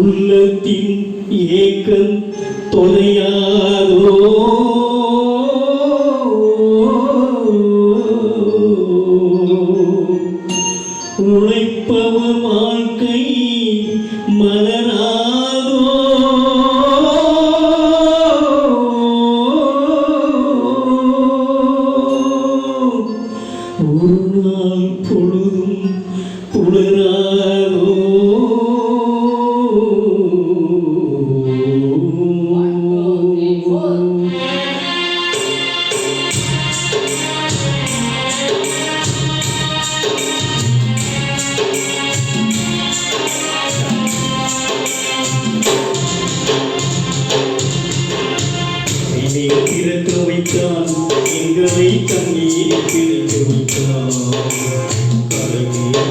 உள்ளத்தின் ஏக்கம் தொலையாதோ. உழைப்பவர் வாழ்க்கை மலர் കുളിരും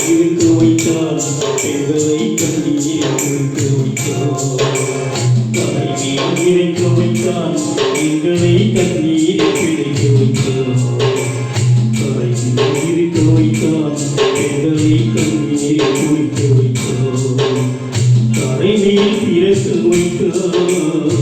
இருக்க வைத்தான் பெண்களை தண்ணீர் பிடிக்க வைத்தான் கலையை இருக்க வைத்தான் எங்களை தண்ணீர் பிடிக்க வைத்தான் கலையை இருக்க வைத்தான்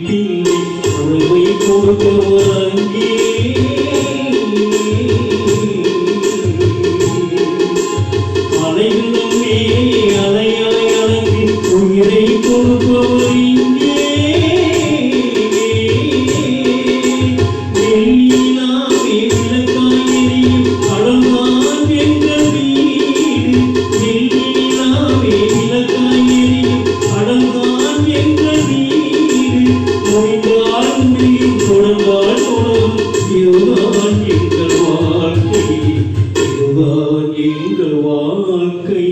பிள்ளை உணவை கொடுத்தவர் வீடு மொழிந்தால் முடியும் இதுதான் எங்கள் வாழ்க்கை. இதுதான் எங்கள் வாழ்க்கை.